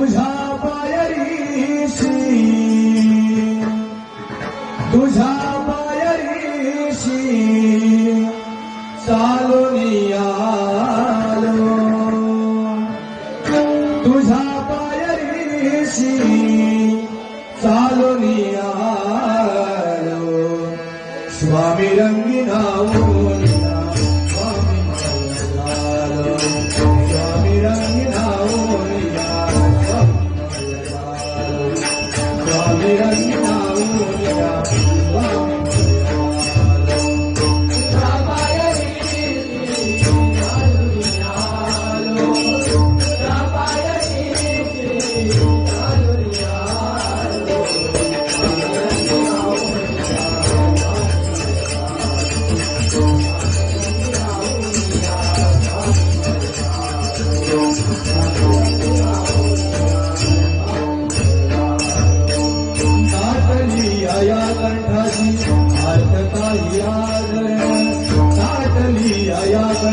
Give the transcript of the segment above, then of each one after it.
तुझा पायरीशी तुझा पायरीशी चालून आलो तुझा पायरीशी चालून आलो स्वामी रंगी Yeah.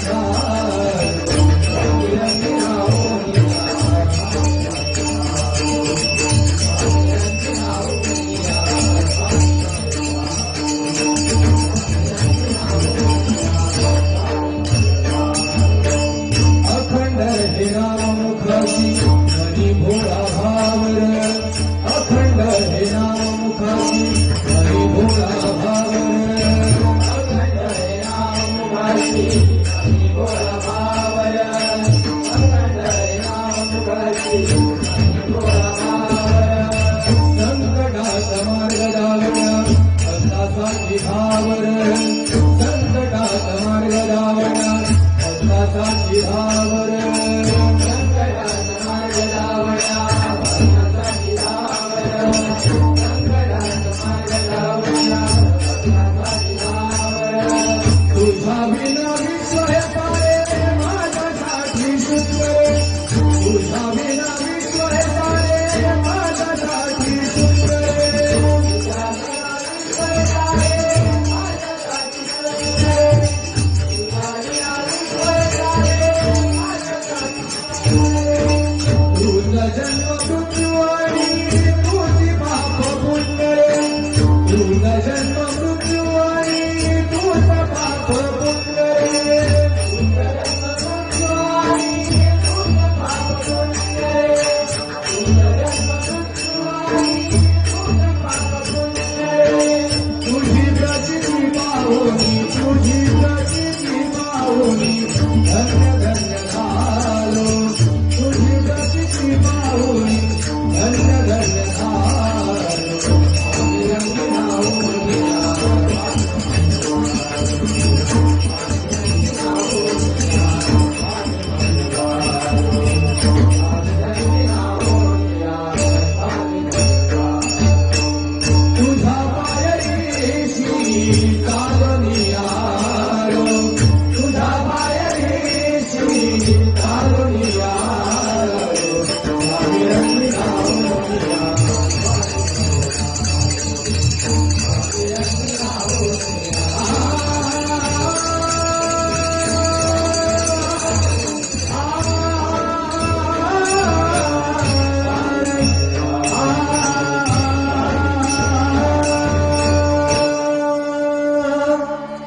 Because आवरण संकटात मार्ग लावणार अभ्यासाची आवरण